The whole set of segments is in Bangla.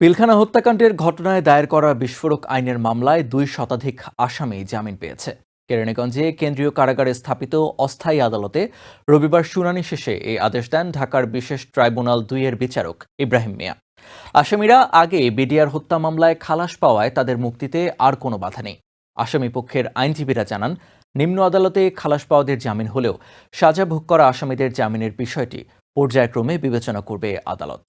পিলখানা হত্যাকাণ্ডের ঘটনায় দায়ের করা বিস্ফোরক আইনের মামলায় দুই শতাধিক আসামি জামিন পেয়েছে। কেরানীগঞ্জে কেন্দ্রীয় কারাগারে স্থাপিত অস্থায়ী আদালতে রবিবার শুনানি শেষে এই আদেশ দেন ঢাকার বিশেষ ট্রাইব্যুনাল দুইয়ের বিচারক ইব্রাহিম মিয়া। আসামিরা আগে বিডিআর হত্যা মামলায় খালাস পাওয়ায় তাদের মুক্তিতে আর কোনো বাধা নেই। আসামি পক্ষের আইনজীবীরা জানান, নিম্ন আদালতে খালাস পাওয়াদের জামিন হলেও সাজা ভোগ করা আসামিদের জামিনের বিষয়টি পর্যায়ক্রমে বিবেচনা করবে আদালত।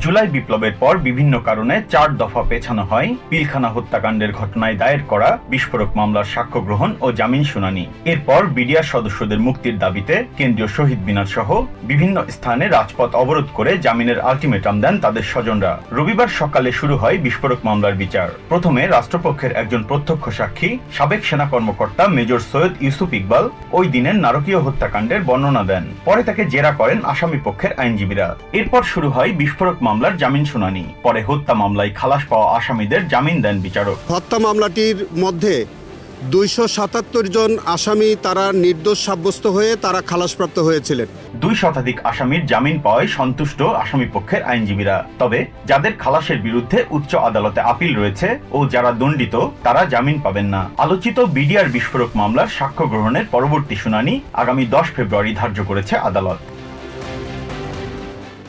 জুলাই বিপ্লবের পর বিভিন্ন কারণে চার দফা পেছানো হয়। পিলখানা হত্যাকাণ্ডের ঘটনায় দায়ের করা বিস্ফোরক মামলার সাক্ষ্য গ্রহণ ও জামিন শুনানি। এরপর বিডিআর সদস্যদের মুক্তির দাবিতে কেন্দ্রীয় শহীদ মিনার সহ বিভিন্ন স্থানে রাজপথ অবরোধ করে জামিনের আলটিমেটাম দেন তাদের স্বজনরা। রবিবার সকালে শুরু হয় বিস্ফোরক মামলার বিচার। প্রথমে রাষ্ট্রপক্ষের একজন প্রত্যক্ষ সাক্ষী, সাবেক সেনা কর্মকর্তা মেজর সৈয়দ ইউসুফ ইকবাল, ওই দিনের নারকীয় হত্যাকাণ্ডের বর্ণনা দেন। পরে তাকে জেরা করেন আসামি পক্ষের আইনজীবীরা। এরপর শুরু হয় বিস্ফোরক মামলার জামিন শুনানি। পরে হত্যা মামলায় খালাস পাওয়া আসামিদের জামিন দেন বিচারক। হত্যা মামলাটির মধ্যে দুইশো সাতাত্তর জন আসামি তারা নির্দোষ সাব্যস্ত হয়ে তারা খালাসপ্রাপ্ত হয়েছিলেন। দুই শতাধিক আসামির জামিন পাওয়ায় সন্তুষ্ট আসামি পক্ষের আইনজীবীরা। তবে যাদের খালাসের বিরুদ্ধে উচ্চ আদালতে আপিল রয়েছে ও যারা দণ্ডিত তারা জামিন পাবেন না। আলোচিত বিডিআর বিস্ফোরক মামলার সাক্ষ্য গ্রহণের পরবর্তী শুনানি আগামী দশ ফেব্রুয়ারি ধার্য করেছে আদালত।